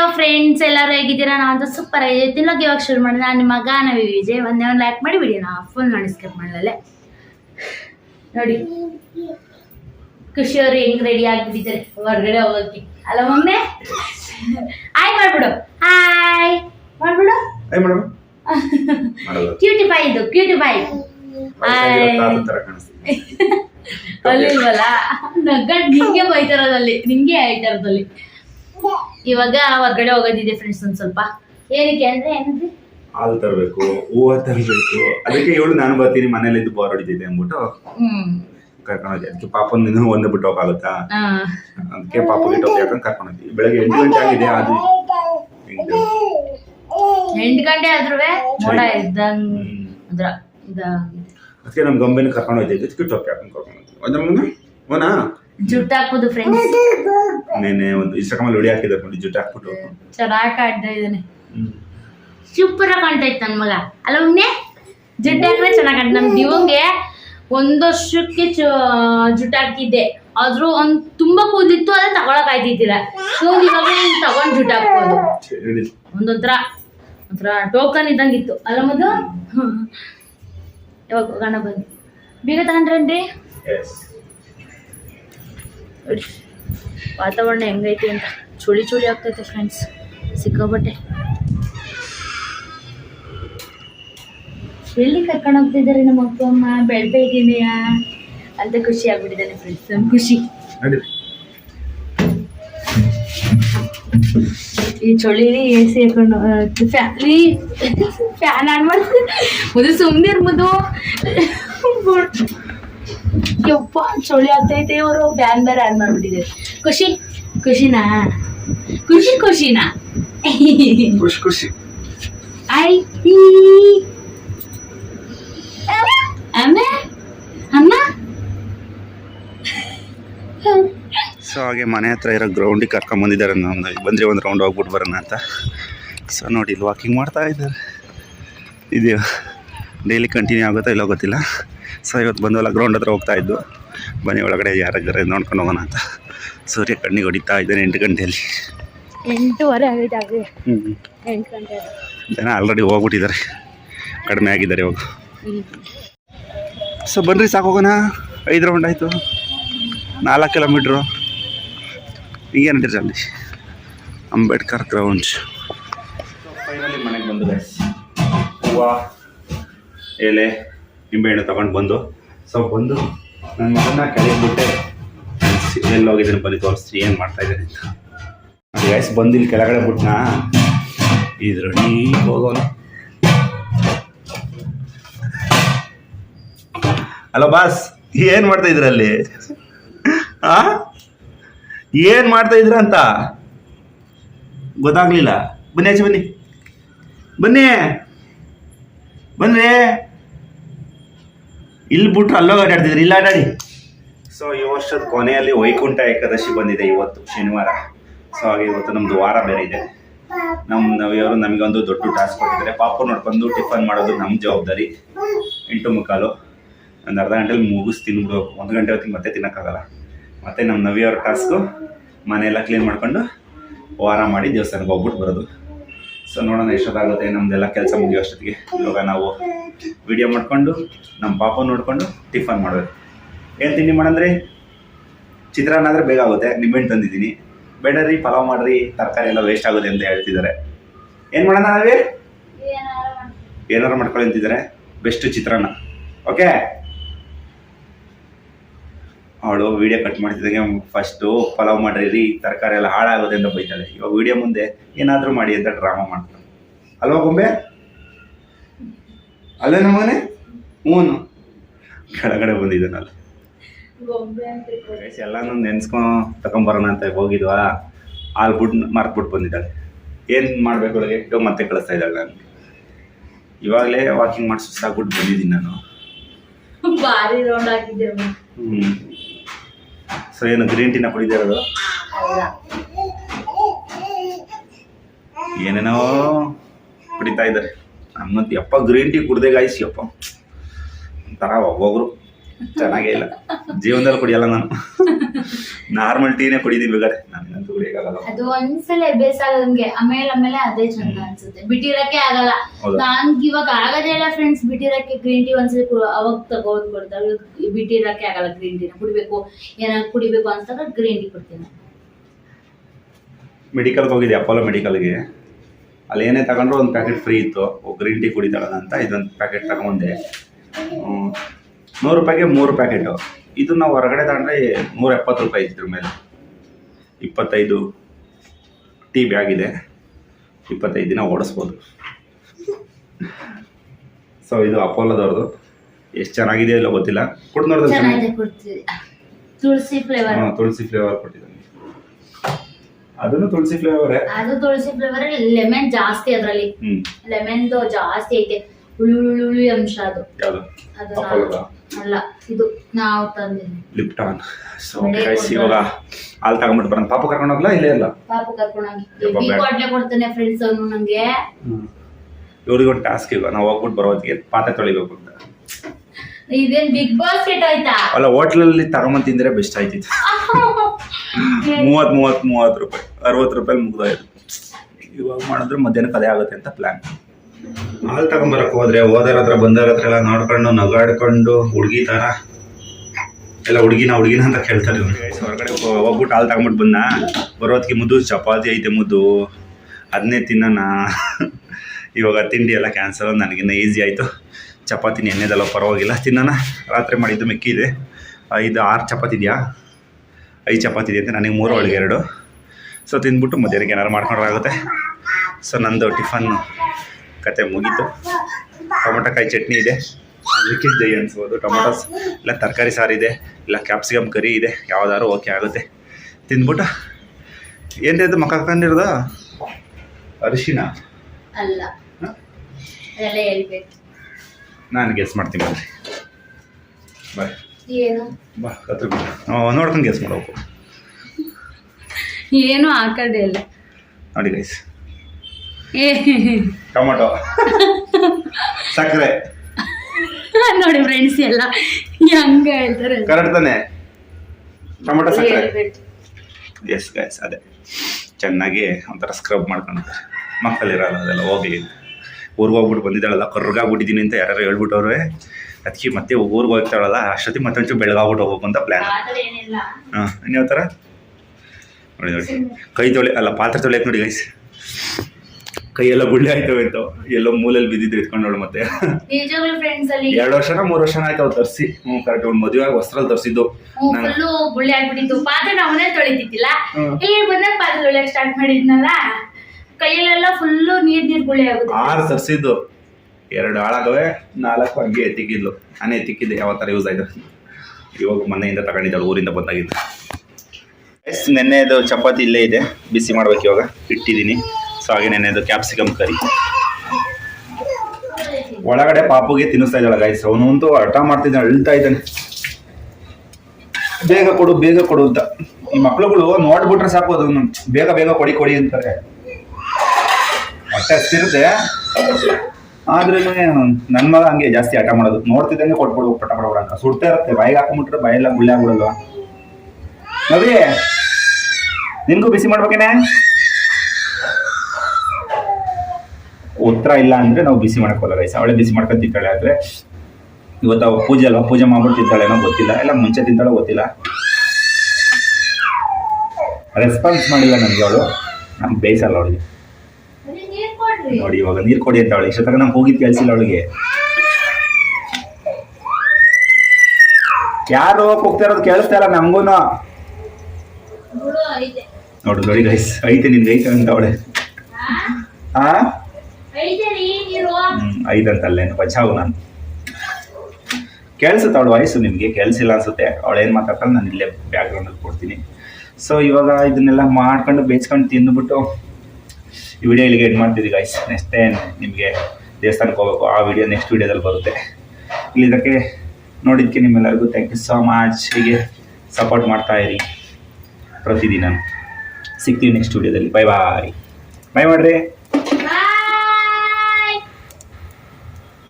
Hello friends ಎಲ್ಲರೂ ಹೇಗಿದ್ದೀರಾ? ನಾವಂತೂ ಸೂಪರ್ ಆಗಿದೆ ತಿನ್ನೋಕೆ ಇವಾಗ ಶುರು ಮಾಡಿದೆ ನಾನು ನಿಮ್ಮ ಮಗ ನವಿ ವಿಜಯ್. ಒಂದೇ ಒಂದು ಲೈಕ್ ಮಾಡಿ ನಾ ಫುಲ್ ನಾನು ಸ್ಕಿಪ್ ಮಾಡಲೇ ನೋಡಿ. ಖುಷಿಯವರು ಹೆಂಗ್ ರೆಡಿ ಆಗಿಬಿಟ್ಟಿದ್ದಾರೆ. ಹೊರಗಡೆ ಹೋಗೋಕೆ. ಅಲ್ಲ ಮಮ್ಮೆ? ಹಾಯ್ ಮಾಡ್ಬಿಡು. ಹಾಯ್ ಮಾಡ್ಬಿಡು. ಕ್ಯೂಟಿ ಬಾಯ್ ಇದು ಕ್ಯೂಟಿ ಬಾಯ್ ಅಲ್ಲಿಲ್ವಲ್ಲ ನಗ್ಗಡ್ ನಿಂಗೆ ಬೈತಾರದಲ್ಲಿ ನಿಂಗೆ ಆಯ್ತಾರದಲ್ಲಿ. ಇವಾಗ ಹೊರ್ಗಡೆ ಹೋಗೋದಿದೆ ಫ್ರೆಂಡ್ಸ್ ಒಂದ್ ಸ್ವಲ್ಪ. ಏನಕ್ಕೆ ಅಂದ್ರೆ ಏನಂದ್ರೆ ಹಾಲು ತರಬೇಕು ಹೂವು ತರಬೇಕು. ಅದಕ್ಕೆ ಇವಳು ನಾನು ಬರ್ತೀನಿ ಮನೇಲಿ ಇದ್ದು ಬೋರ್ ಹೊಡಿದಿದೆ ಅಂದ್ಬಿಟ್ಟು ಹ್ಮ್. ಕರ್ಕೊಂಡು ಹೋಗಿ ಅದಕ್ಕೆ ಪಾಪ ನೀನು ಒಂದು ಬಿಟ್ಟು ಹೋಗಾಗುತ್ತಾ ಅದಕ್ಕೆ ಪಾಪ ಕರ್ಕೊಂಡು ಹೋಗಿ ಬೆಳಗ್ಗೆ ಎಂಟು ಗಂಟೆ ಆಗಿದೆ ಅದು. ಎಂಟು ಗಂಟೆ ಆದ್ರೂ ಮೋಡ ಇದ್ದಂಗ್ ಅದ್ರ ಇದ ಅದಕ್ಕೆ ನಮ್ಮ ಗೊಂಬೆನ ಕರ್ಕೊಂಡು ಹೋಗ್ತಿದ್ದೆ ಅದಕ್ಕೆ ಟೋಪಿ ಹಾಕೊಂಡು ಕರ್ಕೊಂಡು ಹೋಗ್ತೀವಿ ಒಂದ್ರ ಮುಂದೆ ಓನಾ ಹಾಕೋದು ಫ್ರೆಂಡ್ಸ್ ನೆನೆ ಒಂದು ಇನ್ಸ್ಟಾಗ್ರಾಮಲ್ಲಿ ಉಳಿ ಹಾಕಿದ್ದಾರೆ ನೋಡಿ ಜುಟ್ ಹಾಕ್ಬಿಟ್ಟು ಚೆನ್ನಾಗಿ ಕಾಣ್ತಾ ಇದ್ದಾನೆ. ಸೂಪರ್ ಆಗಿ ಕಾಣ್ತಾ ಇತ್ತು ನನ್ನ ಮಗ. ಅಲ್ಲ ಒಮ್ಮೆ ಜುಟ್ ಹಾಕಿದ್ರೆ ಚೆನ್ನಾಗಿ ಕಾಣ್ತ ನಮ್ ದಿವಂಗೆ ಒಂದ್ ವರ್ಷಕ್ಕೆ ಜುಟ್ ಹಾಕಿದ್ದೆ ಆದ್ರೂ ಒಂದ್ ತುಂಬಾ ಕೂದಿತ್ತು ಅದೇ ತಗೊಳಕ್ ಆಯ್ತಿದ್ದಿಲ್ಲ. ಸೊ ಇವಾಗ ತಗೊಂಡ್ ಜುಟ್ ಹಾಕ್ಬೋದು. ಒಂದೊಂದ್ರ ಒಂದೊಂಥರ ಒಂಥರ ಟೋಕನ್ ಇದ್ದಂಗಿತ್ತು ಅಲ್ಲ ಮದು ಯಾವಾಗ ಗಣ ಬಂದು ಬೀಗ ತಗೊಂಡ್ರೇನ್ರಿ. ನೋಡಿ ವಾತಾವರಣ ಹೆಂಗೈತಿ ಅಂತ ಚುಳಿ ಚುಳಿ ಆಗ್ತೈತೆ ಫ್ರೆಂಡ್ಸ್ ಸಿಕ್ಕಾಬಟ್ಟೆ ಎಲ್ಲಿ ಕರ್ಕೊಂಡು ಹೋಗ್ತಿದ್ದಾರೆ ನಮ್ಮ ಅಪ್ಪ ಅಮ್ಮ? ಬೆಳ್ ಬೇಗಿದೆಯಾ ಅಂತ ಖುಷಿ ಆಗ್ಬಿಟ್ಟಿದ್ದಾನೆ ಫ್ರೆಂಡ್ಸ್ ನಮ್ ಖುಷಿ. ಈ ಚಳಿಲಿ ಎ ಸಿ ಹಾಕೊಂಡು ಫ್ಯಾನ್ಲಿ ಫ್ಯಾನ್ ಆನ್ ಮಾಡ್ತೀನಿ. ಮುದು ಸುಮ್ಮನೆ ಮುದು. ಯಪ್ಪ ಚಳಿ ಆಗ್ತೈತೆ ಅವರು ಫ್ಯಾನ್ ಬೇರೆ ಆನ್ ಮಾಡಿಬಿಟ್ಟಿದೆ ಖುಷಿ ಖುಷಿನಾ? ಖುಷಿ ಖುಷಿನಾ? ಖುಷಿ ಖುಷಿ. ಐ ಅಮ್ಮ ಅಮ್ಮ. ಸೊ ಹಾಗೆ ಮನೆ ಹತ್ರ ಇರೋ ಗ್ರೌಂಡಿಗೆ ಕರ್ಕೊಂಡ್ ಬಂದಿದ್ದಾರೆ. ನಮ್ದು ಬಂದ್ರೆ ಒಂದು ರೌಂಡ್ ಹೋಗ್ಬಿಟ್ಟು ಬರೋಣ ಅಂತ. ಸೊ ನೋಡಿ ಇಲ್ಲಿ ವಾಕಿಂಗ್ ಮಾಡ್ತಾ ಇದ್ದಾರೆ. ಇದು ಡೈಲಿ ಕಂಟಿನ್ಯೂ ಆಗುತ್ತಾ ಇಲ್ಲ ಗೊತ್ತಿಲ್ಲ. ಸೊ ಇವತ್ತು ಬಂದವಲ್ಲ ಗ್ರೌಂಡ್ ಹತ್ರ ಹೋಗ್ತಾ ಇದ್ದು. ಮನೆ ಒಳಗಡೆ ಯಾರಾಗಿದ್ದಾರೆ ನೋಡ್ಕೊಂಡು ಹೋಗೋಣ ಅಂತ. ಸೂರ್ಯ ಕಣ್ಣಿಗೆ ಹೊಡಿತಾ ಇದ್ದಾನೆ ಎಂಟು ಗಂಟೆಯಲ್ಲಿ. ಎಂಟೂವರೆ ಆಗೈತೆ ಆಗಿದೆ ಹ್ಞೂ ಎಂಟು ಗಂಟೆ ಜನ ಆಲ್ರೆಡಿ ಹೋಗ್ಬಿಟ್ಟಿದ್ದಾರೆ. ಕಡಿಮೆ ಆಗಿದ್ದಾರೆ ಇವಾಗ. ಸೊ ಬನ್ನಿರಿ ಸಾಕು ಹೋಗೋಣ. ಐದು ರೌಂಡ್ ಆಯಿತು. ನಾಲ್ಕು ಕಿಲೋಮೀಟ್ರು ಹಿಂಗೆ ನಡೀರಿ ಅಲ್ಲಿ? ಅಂಬೇಡ್ಕರ್ ಗ್ರೌಂಡ್ ಫೈನಲಿ ಮನೆಗೆ ಬಂದು ಗೈಸ್ ಹೂವು ಎಲೆ ನಿಂಬೆಹಣ್ಣು ತಗೊಂಡು ಬಂದು. ಸೊ ಬಂದು ನನ್ನ ಮಗನ ಕೆಳಗೆ ಬಿಟ್ಟೆ ಎಲ್ಲಿ ಹೋಗಿದ್ದೀನಿ ಬಂದು ತೋರಿಸ್ತೀನಿ, ಏನು ಮಾಡ್ತಾ ಇದ್ದೀನಿ ಅಂತ. ಅದು ಗ್ಯಾಸ್ ಬಂದು ಇಲ್ಲಿ ಕೆಳಗಡೆ ಬಿಟ್ನಾ? ನೀ ಹೋಗೋನು ಅಲೋ ಬಾಸ್ ಏನು ಮಾಡ್ತಾ ಇದ್ರ ಅಲ್ಲಿ? ಆ? ಏನು ಮಾಡ್ತಾ ಇದ್ರ ಅಂತ? ಗೊತ್ತಾಗ್ಲಿಲ್ಲ. ಬನ್ನಿ ಆಚೆ ಬನ್ನಿ. ಬನ್ನಿ. ಬನ್ನಿ. ಇಲ್ಲಿ ಬಿಟ್ರು ಅಲ್ಲೋಗಿ ಆಟಾಡ್ತಿದ್ರಿ ಇಲ್ಲ ಆಟಾಡಿ. ಸೊ ಈ ವರ್ಷದ ಕೊನೆಯಲ್ಲಿ ವೈಕುಂಠ ಏಕಾದಶಿ ಬಂದಿದೆ ಇವತ್ತು, ಶನಿವಾರ. ಸೊ ಹಾಗೆ ಇವತ್ತು ನಮ್ಮದು ವಾರ ಬೇರೆ ಇದೆ. ನಮ್ಮ ನವಿಯವರು ನಮಗೊಂದು ದೊಡ್ಡ ಟಾಸ್ಕ್ ಕೊಟ್ಟಿದ್ದಾರೆ. ಪಾಪು ನೋಡ್ಕೊಂಡು ಟಿಫನ್ ಮಾಡೋದು ನಮ್ಮ ಜವಾಬ್ದಾರಿ. ಎಂಟು ಮುಕ್ಕಾಲು. ಒಂದು ಅರ್ಧ ಗಂಟೆಲಿ ಮುಗಿಸಿ ತಿನ್ಬಿಡು. ಒಂದು ಗಂಟೆ ಹೊತ್ತಿಗೆ ಮತ್ತೆ ತಿನ್ನೋಕ್ಕಾಗಲ್ಲ. ಮತ್ತು ನಮ್ಮ ನವಿಯವ್ರ ಟಾಸ್ಕು ಮನೆಯೆಲ್ಲ ಕ್ಲೀನ್ ಮಾಡ್ಕೊಂಡು ವಾರ ಮಾಡಿ ದೇವಸ್ಥಾನಕ್ಕೆ ಹೋಗ್ಬಿಟ್ಟು ಬರೋದು. ಸೊ ನೋಡೋಣ ಎಷ್ಟೊತ್ತಾಗುತ್ತೆ ನಮ್ದೆಲ್ಲ ಕೆಲಸ ಮುಗಿಯೋ ಅಷ್ಟೊತ್ತಿಗೆ. ಇವಾಗ ನಾವು ವಿಡಿಯೋ ಮಾಡಿಕೊಂಡು ನಮ್ಮ ಪಾಪ ನೋಡಿಕೊಂಡು ಟಿಫನ್ ಮಾಡಬೇಕು. ಏನು ತಿಂಡಿ ಮಾಡಂದ್ರಿ? ಚಿತ್ರಾನ್ನ ಆದರೆ ಬೇಗ ಆಗುತ್ತೆ. ನಿಂಬೆಹಣ್ಣು ತಂದಿದ್ದೀನಿ. ಬೇಡ ರೀ ಪಲಾವ್ ಮಾಡ್ರಿ, ತರಕಾರಿ ಎಲ್ಲ ವೇಸ್ಟ್ ಆಗುತ್ತೆ ಅಂತ ಹೇಳ್ತಿದ್ದಾರೆ. ಏನು ಮಾಡೋಣ ನಾವೇ ಏನಾರು ಮಾಡ್ಕೊಳ್ಳಿ ಅಂತಿದ್ದಾರೆ. ಬೆಸ್ಟ್ ಚಿತ್ರಾನ್ನ. ಓಕೆ ಅವಳು ವಿಡಿಯೋ ಕಟ್ ಮಾಡ್ತಿದ್ದಂಗೆ ಫಸ್ಟು ಪಲಾವ್ ಮಾಡಿರಿ ತರಕಾರಿ ಎಲ್ಲ ಹಾಳಾಗೋದೆ ಅಂತ ಬೈತಾಳೆ. ಇವಾಗ ವಿಡಿಯೋ ಮುಂದೆ ಏನಾದರೂ ಮಾಡಿ ಅಂತ ಡ್ರಾಮಾ ಮಾಡ್ತಾಳೆ. ಅಲ್ವಾ ಗೊಂಬೆ? ಅಲ್ಲೇ ನಮ್ಮನೆ ಹ್ಞೂ ಕೆಳಗಡೆ ಬಂದಿದ್ದಾನಲ್ಲ ಎಲ್ಲಾನು ನೆನ್ಸ್ಕೊಂಡು ತಗೊಂಬರೋಣ ಅಂತ ಹೋಗಿದ್ವಾ? ಹಾಲು ಬಿಟ್ಟು ಮರ್ತ್ಬಿಟ್ಟು ಬಂದಿದ್ದಾಳೆ. ಏನು ಮಾಡಬೇಕು ಅವಳಿಗೆ? ಇವಾಗ ಮತ್ತೆ ಕಳಿಸ್ತಾ ಇದ್ದಾಳೆ ನಾನು ಇವಾಗಲೇ ವಾಕಿಂಗ್ ಮಾಡಿ ಸುಸ್ತಾಗ್ಬಿಟ್ಟು ಬಂದಿದ್ದೀನಿ ನಾನು. ಭಾರಿ ರೌಂಡ್ ಹ್ಞೂ ಸೊ ಏನು ಗ್ರೀನ್ ಟೀನ ಕುಡಿತಾ ಇರೋದು ಏನೇನೋ ಕುಡಿತಾ ಇದ್ದಾರೆ. ನಮ್ಮಂತ ಯಪ್ಪ ಗ್ರೀನ್ ಟೀ ಕುಡ್ದೆ ಗಾಯಿಸಿ ಯಪ್ಪ. ಒಂಥರ ಒಬ್ಬೊಬ್ರು. ಚೆನ್ನಾಗೇ ಇಲ್ಲ. ಜೀವನದಲ್ಲಿ ಕುಡಿಯಲ್ಲ ನಾನು. ನಾರ್ಮಲ್ ಟೀನೇ ಕುಡಿದೀನಿ ಬೇಕಾದ್ರೆ ನನಗಂತೂ ಕುಡಿಯೋಕ್ಕಾಗಲ್ಲ ಅದು ಒಂದ್ಸಲ ನಮ್ಗೆ ಆಮೇಲೆ ಆಮೇಲೆ ಅದೇ ಚಂದ ಅನ್ಸುತ್ತೆ. ಬಿಟ್ಟಿರಕ್ಕೆ ಆಗಲ್ಲ. ಹೌದಾ? ನಾನ್ ಇವಾಗ ಆಗದೇ ಇಲ್ಲ ಫ್ರೆಂಡ್ಸ್ ಬಿಟ್ಟಿರಕ್ಕೆ ಗ್ರೀನ್ ಟೀ ಒಂದ್ಸಲ ಅವಾಗ ತಗೋದ್ ಕೊಡ್ತಾರೆ ಬಿಟ್ಟಿರಕ್ಕೆ ಆಗಲ್ಲ ಗ್ರೀನ್ ಟೀನ ಕುಡಿಬೇಕು ಏನಾದ್ರು ಕುಡಿಬೇಕು ಅನ್ಸಾಗ ಗ್ರೀನ್ ಟೀ ಕೊಡ್ತೀನಿ. ಮೆಡಿಕಲ್ಗೆ ಹೋಗಿದ್ದೆ ಅಪೋಲೋ ಮೆಡಿಕಲ್ಗೆ ಅಲ್ಲಿ ಏನೇ ತಗೊಂಡ್ರು ಒಂದು ಪ್ಯಾಕೆಟ್ ಫ್ರೀ ಇತ್ತು. ಗ್ರೀನ್ ಟೀ ಕುಡಿತಾಳ ಅಂತ ಇದೊಂದು ಪ್ಯಾಕೆಟ್ ತಗೊಂಡೆ. ನೂರು ರೂಪಾಯಿಗೆ ಮೂರು ಪ್ಯಾಕೆಟು. ಇದು ನಾವು ಹೊರಗಡೆ ತಗೊಂಡ್ರೆ ನೂರ ಎಪ್ಪತ್ತು ರೂಪಾಯಿ ಇದ್ರ ಮೇಲೆ. ಇಪ್ಪತ್ತೈದು ಟೀ ಬ್ಯಾಗ್ ಆಗಿದೆ. ಇಪ್ಪತ್ತೈದು ದಿನ ಓಡಿಸ್ಬೋದು. ಸೊ ಇದು ಅಪೋಲೋದವ್ರದ್ದು. ಎಷ್ಟು ಚೆನ್ನಾಗಿದೆ ಇಲ್ಲ ಗೊತ್ತಿಲ್ಲ. ಕೊಟ್ಟು ನೋಡಿದ್ರೆ ತುಳಸಿ ಫ್ಲೇವರ್. ಹಾಂ ತುಳಸಿ ಫ್ಲೇವರ್ ಕೊಟ್ಟಿದ್ದಾನೆ. ಅದನ್ನು ತುಳಸಿ ಫ್ಲೇವರ್. ಅದು ತುಳಸಿ ಫ್ಲೇವರ್ ಲೆಮನ್ ಜಾಸ್ತಿ ಅದರಲ್ಲಿ. ಲೆಮನ್ ಜಾಸ್ತಿ ಐತೆ. ಹುಳಿ ಹುಳಿ ಹುಳಿ ಅಂಶ ಅದು. ಯಾವುದು? ಅದು ಅಪೋಲೋದ ಅಲ್ಲ ಇದು ನಾವು ತಂದಿದ್ವಿ ಲಿಪ್ಟಾನ್. ಸೊ ಒಳ್ಳೆ ಗೈಸ್ ಕೊಡ್ತಾರೆ. ಇವಾಗ ಹಾಲು ತಗೊಂಬಿಟ್ಟು ಬರೋಣ. ಪಾಪ ಕರ್ಕೊಂಡು ಹೋಗ್ಲಾ ಇಲ್ಲೇ ಇಲ್ಲ? ಪಾಪು ಕರ್ಕೊಂಡೋಗಿ. ಯಪ್ಪ, ಬಿ ಬೇಡ. ಕೊಡ್ಲೆ ಕೊಡ್ತಾನೆ ಫ್ರೆಂಡ್ಸ್ ಅವನು ನಂಗೆ. ಇವ್ರಿಗೆ ಒಂದು ಟಾಸ್ಕ್ ಇವಾಗ. ನಾವು ಹೋಗ್ಬಿಟ್ಟು ಬರೋದಕ್ಕೆ ಪಾತ್ರೆ ತೊಳಿಬೇಕು ಅಂತ. ಇದೇನ್ ಬಿಗ್ ಬಾಸ್ ಆಯ್ತಾ? ಅಲ್ಲ ಹೋಟ್ಲಲ್ಲಿ ತಗೊಂಬಂದು ತಿಂದ್ರೆ ಬೆಸ್ಟ್ ಆಯ್ತಿತ್ತು ಮೂವತ್ತು ಮೂವತ್ತು ಮೂವತ್ತು ರೂಪಾಯಿ. ಅರವತ್ತು ರೂಪಾಯಿ ಮುಗ್ದೋಯ್ತು. ಇವಾಗ ಮಾಡಿದ್ರೆ ಮಧ್ಯಾಹ್ನಕ್ಕೆ ಅದೇ ಆಗುತ್ತೆ ಅಂತ ಪ್ಲ್ಯಾನ್ ಹಾಲು ತಗೊಂಬರಕ್ಕೆ ಹೋದ್ರೆ ಹೋದರ ಹತ್ರ ಬಂದರ ಹತ್ರ ಎಲ್ಲ ನೋಡ್ಕೊಂಡು, ನಗಾಡ್ಕೊಂಡು, ಹುಡುಗಿ ಥರ ಎಲ್ಲ ಹುಡುಗಿನ ಹುಡುಗಿನ ಅಂತ ಕೇಳ್ತಾರೆ ಹೊರಗಡೆ ಹೋಗ್ಬಿಟ್ಟು ಹಾಲು ತಗೊಂಬಿಟ್ಟು ಬಂದ. ಬರೋದಕ್ಕೆ ಮುದ್ದು ಚಪಾತಿ ಐತೆ ಮುದ್ದು. ಅದನ್ನೇ ತಿನ್ನೋಣ. ಇವಾಗ ತಿಂಡಿ ಎಲ್ಲ ಕ್ಯಾನ್ಸಲ್ ನನಗಿನ್ನ ಈಸಿ ಆಯಿತು. ಚಪಾತಿನ ಎಣ್ಣೆದಲ್ಲ ಪರವಾಗಿಲ್ಲ. ತಿನ್ನೋಣ. ರಾತ್ರಿ ಮಾಡಿದ್ದು ಮೆಕ್ಕಿದೆ. ಐದು, ಆರು ಚಪಾತಿ ಇದೆಯಾ? ಐದು ಚಪಾತಿ ಇದೆ ಅಂತ ನನಗೆ ಮೂರು ಒಳಗೆ ಎರಡು. ಸೊ ತಿಂದ್ಬಿಟ್ಟು ಮಧ್ಯಾಹ್ನಕ್ಕೆ ಏನಾರು ಮಾಡ್ಕೊಂಡ್ರಾಗುತ್ತೆ ಸೊ ನಂದು ಟಿಫನ್ ಕತೆ ಮುಗೀತು. ಟೊಮೊಟೊಕಾಯಿ ಚಟ್ನಿ ಇದೆ. ಲಿಕ್ಕಿಡ್ ದೈ ಅನ್ಸ್ಬೋದು. ಟೊಮೆಟೊ ಇಲ್ಲ ತರಕಾರಿ ಸಾರಿದೆ ಇಲ್ಲ ಕ್ಯಾಪ್ಸಿಕಮ್ ಕರಿ ಇದೆ. ಯಾವ್ದಾದ್ರು ಓಕೆ ಆಗುತ್ತೆ. ತಿಂದ್ಬಿಟ್ಟು ಏನಿದೆ ಮಕ್ಕ ಹಾಕೊಂಡಿರೋದು ಅರಿಶಿನ. ಅಲ್ಲ. ನಾನು ಗೆಸ್ ಮಾಡ್ತೀನಿ ಬನ್ರಿ ಬಾಯ್ ಬಾ ಹತ್ರ ನೋಡ್ಕೊಂಡು ಗೆಸ್ ಮಾಡಬೇಕು. ಏನು ಹಾಕಡೆ ಇಲ್ಲ ನೋಡಿ ಗೈಸ್ ಟೊಮೊಟೊ. ಸಕ್ಕರೆ. ನೋಡಿ ಫ್ರೆಂಡ್ಸ್ ಎಲ್ಲ ಹಂಗ ಹೇಳ್ತಾರೆ. ಕರೆಕ್ಟ್ ತಾನೆ? ಟೊಮೊಟೊ ಸಕ್ಕರೆ. ಎಸ್ ಗೈಸ್ ಅದೇ. ಚೆನ್ನಾಗಿ ಒಂಥರ ಸ್ಕ್ರಬ್ ಮಾಡ್ಕೊಂತಾರೆ. ಮಕ್ಕಳಿರಲ್ಲ ಅದೆಲ್ಲ ಹೋಗ್ಲಿ ಊರಿಗೆ ಹೋಗ್ಬಿಟ್ಟು ಬಂದಿದ್ದಾಳಲ್ಲ ಕರ್ಗಾಗ್ಬಿಟ್ಟಿದ್ದೀನಿ ಅಂತ ಯಾರು ಹೇಳ್ಬಿಟ್ಟವ್ರೆ. ಅದಕ್ಕೆ ಮತ್ತೆ ಊರಿಗೆ ಹೋಗ್ತಾಳಲ್ಲ ಅಷ್ಟೊತ್ತಿಗೆ ಮತ್ತೊಂಚು ಬೆಳಗಾಗ್ಬಿಟ್ಟು ಹೋಗ್ಬೇಕು ಅಂತ ಪ್ಲ್ಯಾನ್ ಹಾಂ ಇನ್ಯಾವ ಥರ ನೋಡಿ ನೋಡಿ. ಕೈ ತೊಳೆ ಅಲ್ಲ ಪಾತ್ರೆ ತೊಳೆಯಕ್ಕೆ ನೋಡಿ ಗೈಸ್ ಕೈಯೆಲ್ಲ ಗುಳ್ಳೆ ಆಯ್ತವೆ ಅಂತ ಎಲ್ಲೋ ಮೂಲೆಯಲ್ಲಿ ಬಿದ್ದಿದ್ದು ಇಟ್ಕೊಂಡವಳು ಮತ್ತೆ. ನಿಜವಾಗ್ಲೂ ಫ್ರೆಂಡ್ಸ್ ಅಲ್ಲಿ? ಎರಡು ವರ್ಷನ ಮೂರು ವರ್ಷನ ಆಯ್ತು ಅವ್ರು ತರಿಸಿ. ಹ್ಞೂ ಕರೆಕ್ಟ್ ಒಂದು ಮದುವೆ ಆಗಿ ವಸ್ತ್ರ ತರಿಸಿದ್ದು ಫುಲ್ಲು ಗುಳ್ಳೆ ಆಗ್ಬಿಟ್ಟಿತ್ತು. ಪಾತ್ರೆ ನಾವನೇ ತೊಳಿತಿದ್ದಿಲ್ಲ. ಹ್ಮ್. ಇಲ್ಲಿ ಬಂದಾಗ ಪಾತ್ರೆ ತೊಳಿಯಕ್ ಸ್ಟಾರ್ಟ್ ಮಾಡಿದ್ನಲ್ಲ? ಕೈಯಲ್ಲೆಲ್ಲ ಫುಲ್ಲು ನೀರ್ ನೀರ್ ಗುಳ್ಳೆ ಆಗುತ್ತೆ. ಆರು ತರಿಸಿದ್ದು. ಎರಡು ಹಾಳಾಗವೆ ನಾಲ್ಕು ಹಂಗೆ ಎತ್ತಿಕ್ಕಿದ್ಲು. ನಾನೇ ಎತ್ತಿಕ್ಕಿದ್ದೆ. ಯಾವ ತರ ಯೂಸ್ ಆಯ್ತು? ಇವಾಗ ಮನೆಯಿಂದ ತಗೊಂಡಿದ್ದಾಳು ಊರಿಂದ ಬಂದಾಗಿದ್ದು. ಎಸ್ ನೆನ್ನೆದು ಚಪಾತಿ ಇಲ್ಲೇ ಇದೆ. ಬಿಸಿ ಮಾಡ್ಬೇಕು ಇವಾಗ. ಇಟ್ಟಿದ್ದೀನಿ. ಸೊ ಹಾಗೆ ನೆನೆ ಕ್ಯಾಪ್ಸಿಕಮ್ ಕರಿ ಒಳಗಡೆ ಪಾಪುಗೆ ತಿನ್ನಿಸ್ತಾ ಇದ್ದಾಳೆ ಗೈಸ್ ಅವನು ಅಂತೂ ಹಠ ಮಾಡ್ತಿದ್ದಾನೆ, ಅಳ್ತಾ ಇದ್ದಾನೆ. ಬೇಗ ಕೊಡು ಬೇಗ ಕೊಡು ಅಂತ. ಈ ಮಕ್ಳುಗಳು ನೋಡ್ಬಿಟ್ರೆ ಸಾಕು ಅದನ್ನು ಬೇಗ ಬೇಗ ಕೊಡಿ ಕೊಡಿ ಅಂತಾರೆ. ಹೊಟ್ಟೆ ಹಸ್ತಿರುತ್ತೆ ಆದ್ರೂ ನನ್ನ ಮಗ ಹಂಗೆ ಜಾಸ್ತಿ ಆಟ ಮಾಡೋದು. ನೋಡ್ತಿದ್ದಂಗೆ ಕೊಟ್ಬಿಡು, ಪಟ ಪಡ ಅಂತ. ಸುಡ್ತಾ ಇರುತ್ತೆ. ಬಾಯಿಗೆ ಹಾಕೊಂಡ್ಬಿಟ್ರೆ ಬಾಯೆಲ್ಲ ಗುಳ್ಳೆ ಆಗ್ಬಿಡಲ್ವಾ? ನೋಡಿ ನಿನ್ಗೂ ಬಿಸಿ ಮಾಡ್ಬೇಕೇನೆ? ಉತ್ತರ ಇಲ್ಲ ಅಂದ್ರೆ ನಾವು ಬಿಸಿ ಮಾಡಕ್ಕೋಲ್ಲ ರೈಸ್ ಅವಳೆ ಬಿಸಿ ಮಾಡ್ಕೊಂಡು ತಿಂತಾಳೆ ಆದರೆ ಇವತ್ತು ಅವ ಪೂಜೆ ಅಲ್ವಾ? ಪೂಜೆ ಮಾಡ್ಬಿಟ್ಟು ತಿಂತಾಳೇನೋ ಗೊತ್ತಿಲ್ಲ. ಎಲ್ಲ ಮುಂಚೆ ತಿಂತಾಳೋ ಗೊತ್ತಿಲ್ಲ. ರೆಸ್ಪಾನ್ಸ್ ಮಾಡಿಲ್ಲ ನನಗೆ ಅವಳು. ನಮ್ಗೆ ಬೇಯಿಸಲ್ಲ ಅವಳಿಗೆ. ನೋಡಿ ಇವಾಗ ನೀರು ಕೊಡಿ ಅಂತ ಅವಳಿಗೆ. ಇಷ್ಟೊತ್ತಾಗ ನಮ್ಗೆ ಹೋಗಿದ್ದು ಕೇಳಿಸಿಲ್ಲ ಅವಳಿಗೆ. ಯಾರು ಹೋಗ್ತಾ ಇರೋದು ಕೇಳಿಸ್ತಾ ಇಲ್ಲ ನಮಗೂ ನೋಡಿ ನೋಡು ಗೈಸ್ ಐತೆ ನಿನ್ಗೆ ಐತೆ ಅಂತ ಅವಳೆ. ಹಾ ಐದಂತ ಅಲ್ಲೇನು ಬಚಾವು ನಾನು. ಕೇಳಿಸುತ್ತೆ ಅವಳ ವಯಸ್ಸು ನಿಮಗೆ. ಕೇಳಿಸಿಲ್ಲ ಅನ್ಸುತ್ತೆ. ಅವಳು ಏನು ಮಾತಾಡ್ತಾಳೆ, ನಾನು ಇಲ್ಲೇ ಬ್ಯಾಕ್ಗ್ರೌಂಡಲ್ಲಿ ಕೊಡ್ತೀನಿ. ಸೊ ಇವಾಗ ಇದನ್ನೆಲ್ಲ ಮಾಡ್ಕೊಂಡು ಬೇಯಿಸ್ಕೊಂಡು ತಿಂದುಬಿಟ್ಟು ಈ ವಿಡಿಯೋ ಇಲ್ಲಿಗೆ ಎಡ್ ಮಾಡ್ತಿದ್ದೀವಿ ಗೈಸ್ ನೆಕ್ಸ್ಟ್ ಟೈಮ್ ನಿಮಗೆ ದೇವಸ್ಥಾನಕ್ಕೆ ಹೋಗ್ಬೇಕು. ಆ ವಿಡಿಯೋ ನೆಕ್ಸ್ಟ್ ವಿಡಿಯೋದಲ್ಲಿ ಬರುತ್ತೆ. ಇಲ್ಲಿ ಇದಕ್ಕೆ ನೋಡಿದ್ದಕ್ಕೆ ನಿಮ್ಮೆಲ್ಲರಿಗೂ ಥ್ಯಾಂಕ್ ಯು ಸೋ ಮಚ್ ಹೀಗೆ ಸಪೋರ್ಟ್ ಮಾಡ್ತಾ ಇರಿ. ಪ್ರತಿದಿನ ಸಿಗ್ತೀವಿ ನೆಕ್ಸ್ಟ್ ವಿಡಿಯೋದಲ್ಲಿ. ಬೈ ಬಾಯ್ ಬಾಯ್ ಮಾಡ್ರಿ.